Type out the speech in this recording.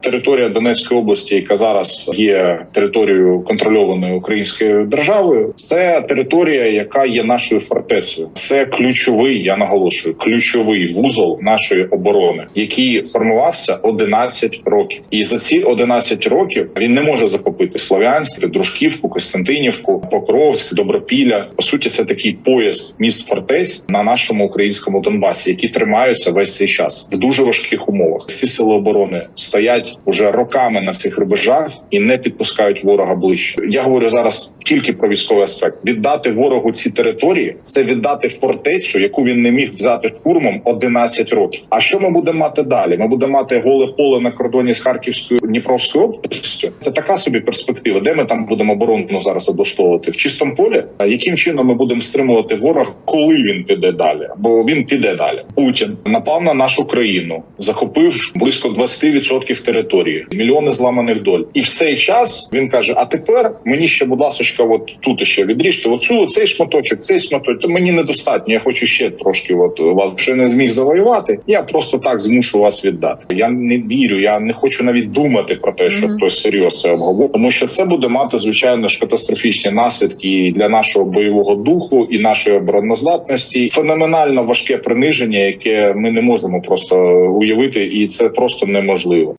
Територія Донецької області, яка зараз є територією контрольованою українською державою, це територія, яка є нашою фортецею. Це ключовий, я наголошую, ключовий вузол нашої оборони, який формувався 11 років. І за ці 11 років він не може захопити Слов'янськ, Дружківку, Костянтинівку, Покровськ, Добропілля. По суті, це такий пояс міст фортець на нашому українському Донбасі, які тримаються весь цей час в дуже важких умовах. Всі сили оборони стоять уже роками на цих рубежах і не підпускають ворога ближче. Я говорю зараз тільки про військовий аспект. Віддати ворогу ці території це віддати фортецю, яку він не міг взяти штурмом 11 років. А що ми будемо мати далі? Ми будемо мати голе поле на кордоні з Харківською Дніпровською областю. Це така собі перспектива, де ми там будемо оборону зараз облаштовувати в чистому полі. Яким чином ми будемо стримувати ворога, коли він піде далі? Бо він піде далі. Путін напав на нашу країну, захопив близько 20% території, мільйони зламаних доль. І в цей час він каже: А тепер мені ще, будь ласка, от тут ще відріжте оцю цей шматочок, цей шматочок. То мені недостатньо. Я хочу ще трошки. От вас ще не зміг завоювати. Я просто так змушу вас віддати. Я не вірю. Я не хочу навіть думати про те, що Мгм. хтось серйозно це обговорить, тому що це буде мати звичайно ж катастрофічні наслідки і для нашого бойового духу і нашої обороноздатності. Феноменально важке приниження, яке ми не можемо просто уявити, і це просто неможливо.